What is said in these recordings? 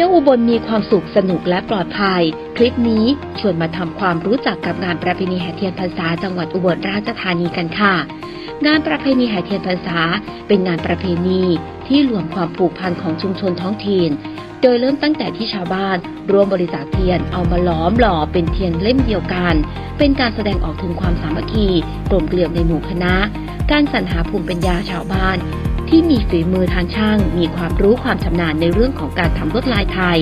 ที่ยวอุบลมีความสุขสนุกและปลอดภัย คลิปนี้ชวนมาทำความรู้จักกับงานประเพณีแห่เทียนพรรษาจังหวัดอุบลราชธานีกันค่ะ งานประเพณีแห่เทียนพรรษา เป็นงานประเพณีที่รวมความผูกพันของชุมชนท้องถิ่น โดยเริ่มตั้งแต่ที่ชาวบ้านรวมบริจาคเทียนเอามาล้อมหล่อเป็นเทียนเล่มเดียวกัน เป็นการแสดงออกถึงความสามัคคีกลมเกลียวในหมู่คณะ การสรรหาภูมิปัญญาชาวบ้าน ที่มีฝีมือทางช่าง มีความรู้ความชำนาญในเรื่องของการทำลวดลายไทย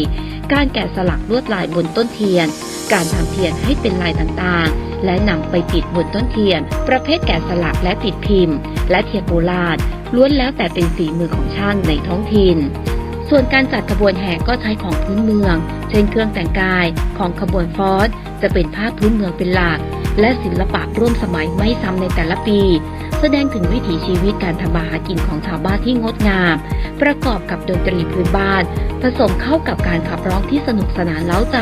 การแกะสลักลวดลายบนต้นเทียน การทำเทียนให้เป็นลายต่างๆ และนำไปติดบนต้นเทียน ประเภทแกะสลักและติดพิมพ์ และเทียนโบราณล้วนแล้วแต่เป็นฝีมือของช่างในท้องถิ่น ส่วนการจัดขบวนแห่ก็ใช้ของพื้นเมือง เช่นเครื่องแต่งกายของขบวนฟอสจะเป็นผ้าพื้นเมืองเป็นหลักและศิลปะร่วมสมัยไม่ซ้ำในแต่ละปี แสดงถึงวิถีชีวิตการทำมาหากินของชาวบ้านที่งดงาม ประกอบกับดนตรีพื้นบ้าน ผสมเข้ากับการขับร้องที่สนุกสนานเล้าใจ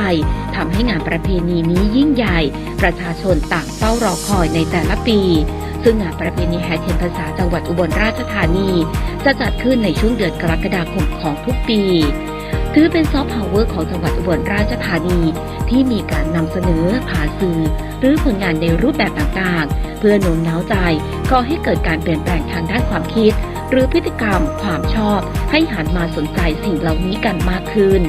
ทำให้งานประเพณีนี้ยิ่งใหญ่ ประชาชนต่างเฝ้ารอคอยในแต่ละปี ซึ่งงานประเพณีแห่เทียนพรรษาจังหวัดอุบลราชธานี จะจัดขึ้นในช่วงเดือนกรกฎาคมของทุกปีถือเป็นซอฟต์พาวเวอร์ของจังหวัดอุบลราชธานี ที่มีการนำเสนอผ่านสื่อ หรือผลงานในรูปแบบต่างๆ พื่อโน้มน้าวใจก่อให้เกิดการเปลี่ยนแปลงทางด้านความคิด หรือพฤติกรรมความชอบ ให้หันมาสนใจสิ่งเหล่านี้กันมากขึ้น